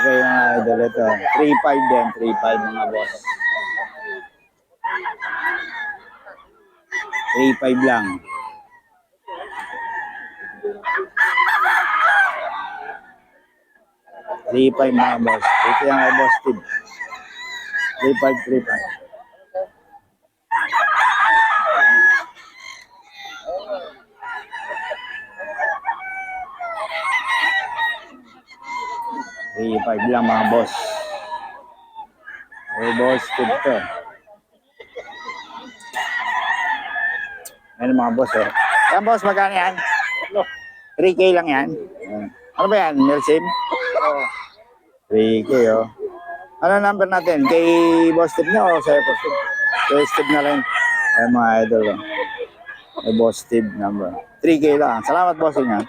Okay mga idol, ito. 3.5 din, 3.5 mga boss. 3.5 lang. Three five mga boss. Ito yung boss Steve. Three five, three five. Three five lang mga boss. Hey boss Steve to. Ano mga boss oh. Yan boss, magkano yan? 3K lang yan. Ayan. Ano ba yan? Nelson? 3K, oh. Ano number natin? Kay Boss Steve niya o sa'yo, Boss Steve? Kay Steve na rin. Ay, mga idol, oh. Kay Boss Steve number. 3K lang. Salamat, boss, niya.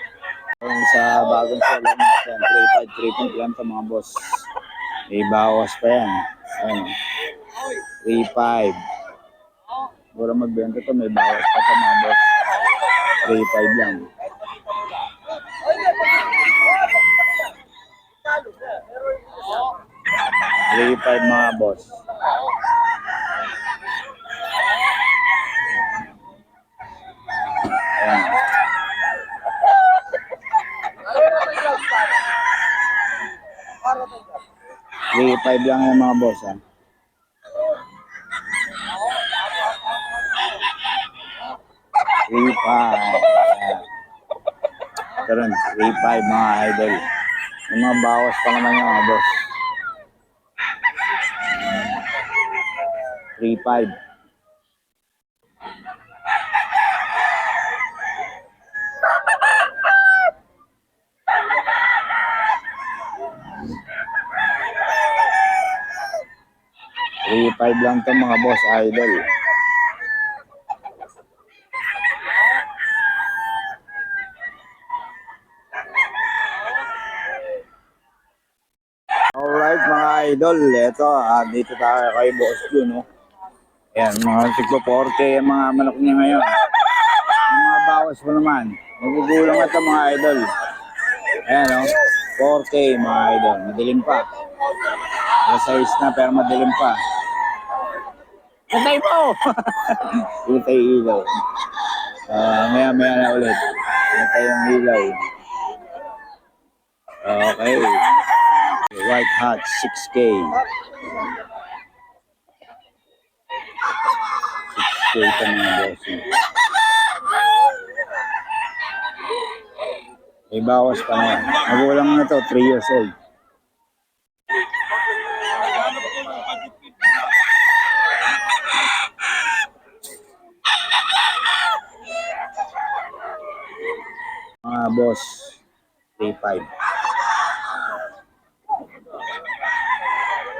Yung sa bagong solo natin, 3.5, 3.5 lang sa mga boss. May bawas pa yan. Ayun, oh. 3.5. Siguro magbenta to, may bawas pa to mga boss. 3.5 lang. Three five mga boss. 5 lang yan mga boss ha. Three five. Karon, three five mga idol. Yung mga bawas pa naman yung mga boss. Three five. Lang to mga boss idol. Alright mga idol, eto, ah, dito tayo kay Boss Jun, no? Ayan, mga siglo 4K ang mga manok niya ngayon. Yung mga bawas mo naman. Magugulang ito mga idol. Ayan, no? 4K mga idol. Madilim pa. May size na pero madilim pa. Patay mo! Patay ilaw. Ah, maya maya na ulit. Patay yung ilaw. Okay. White Hot 6K. 6K ito mga bossing. May bawas pa na. Magulang na to, 3 years old. Boss, 3.5.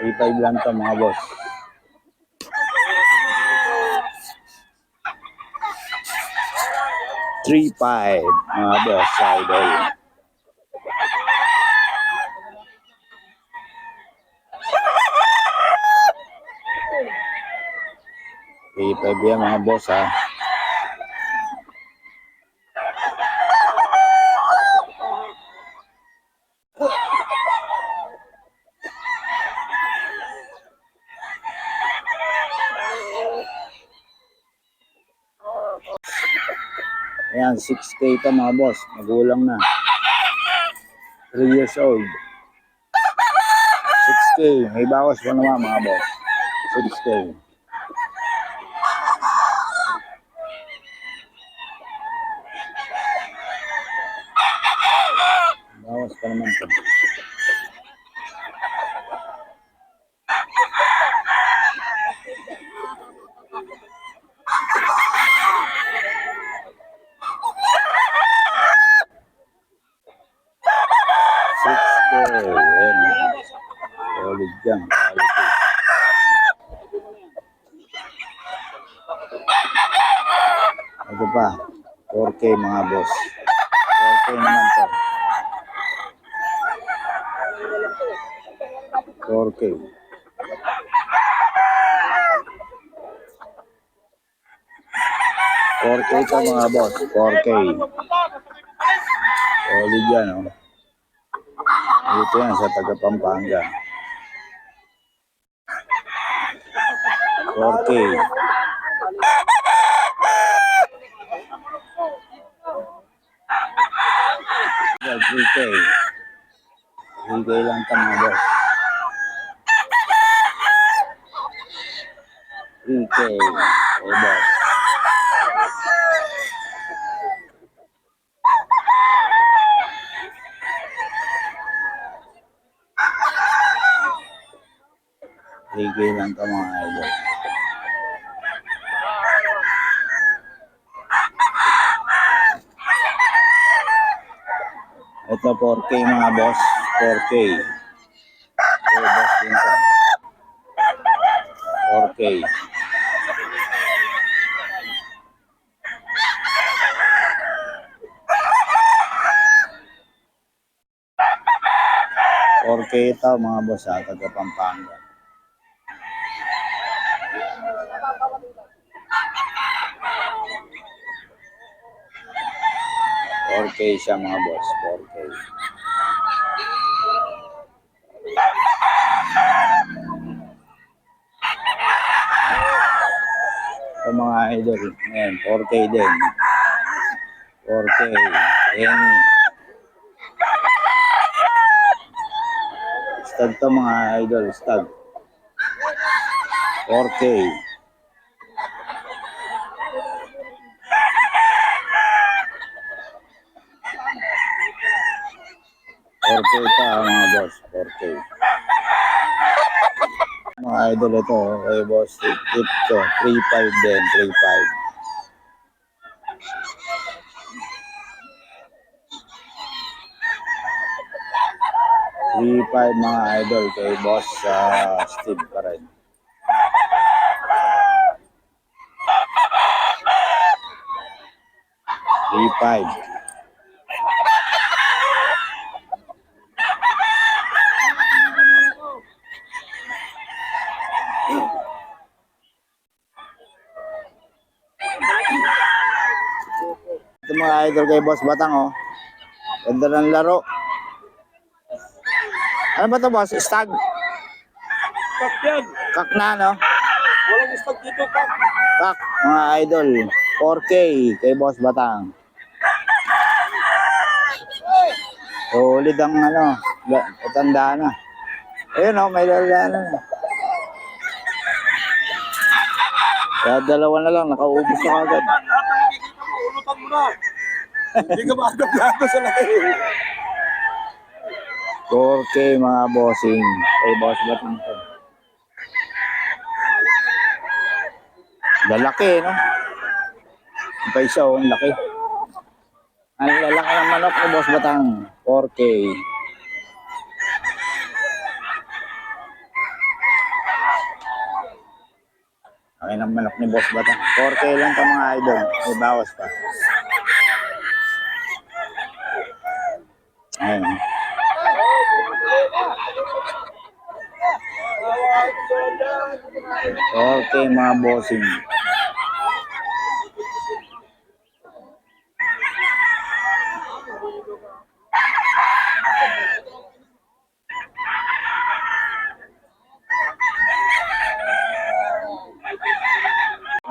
3.5 lang to mga boss. Three five, mga boss idol. Three five yan mga boss ha. Ayan, 6K ito mga boss. Magulang na. 3 years old. 6K. May bawas pa naman mga boss. 6K. Bawas pa naman ito. Solid yan. Quality. Ito pa. 4K mga boss. 4K naman to. 4K. Four K ito mga boss. 4K. Solid yan, oh. Yan. 4K. Well, 3K. 3K lang ito mga boss. 3K. Eh, boss. K lang ito mga idol. Ito 4K mga boss. 4K. Okay, boss din to. 4K. Four K ito mga boss sa taga Pampanga. Siya mga boss. 4K. Ito mga idol. Ngayon, 4K din. 4K. Any. Stag to mga idol. Stag. 4K. Four K pa mga boss. 4K. Mga idol ito. Kay boss. Tip to. 3.5 din. 3.5. Three five mga idol kay boss sa Steve pa rin. Three five. Ito mga idol kay Boss Batang oh. Ganda ng laro. Ano ba to boss? Stag? Kak yan. Kak na no? Walang stag dito, kak. Kak, mga idol. 4K kay Boss Batang. Solid ang ano, tanda na. Ayun oh, may lalala na. Kaya dalawa na lang, nakaubos na agad. Ulutan mo na. Hindi ka maagap-agap sa laki. 4K mga bossing. Kay Boss Batang to. Lalaki, no? Ang pa isa, oh, ang laki. Ang lalaki ng manok ni Boss Batang. 4K. Laki ng manok ni Boss Batang. 4K lang to mga idol. May bawas pa. Ayun. Okay, mga bossing.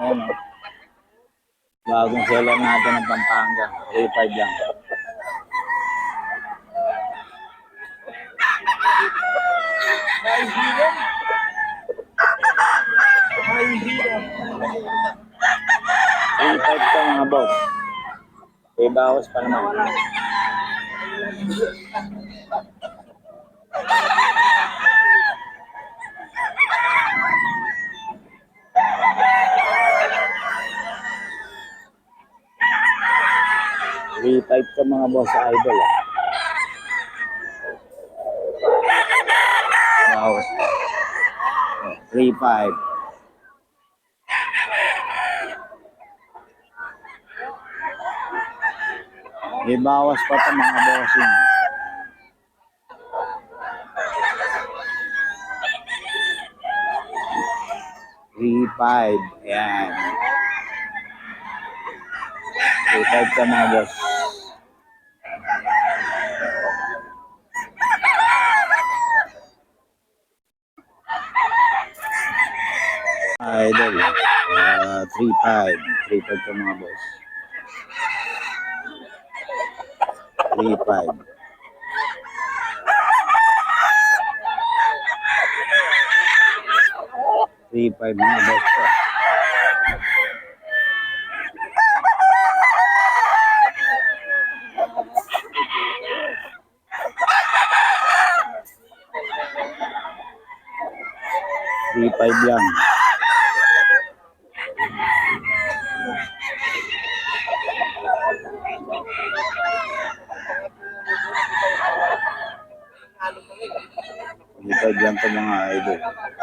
Ayan. Bagong seller natin ng Pampanga. 3.5 lang. Bawas pa mga boss. Okay, bawas pa naman. Retype ka mga boss sa idol ah. Bawas pa. 3-5. May bawas pa ito mga bossing. Three, five. Ayan. Three, five ito mga boss. Idol. Uh, 3-5. 3-5 ito mga boss. 3.5. Three five mga ko. Three five lang. Three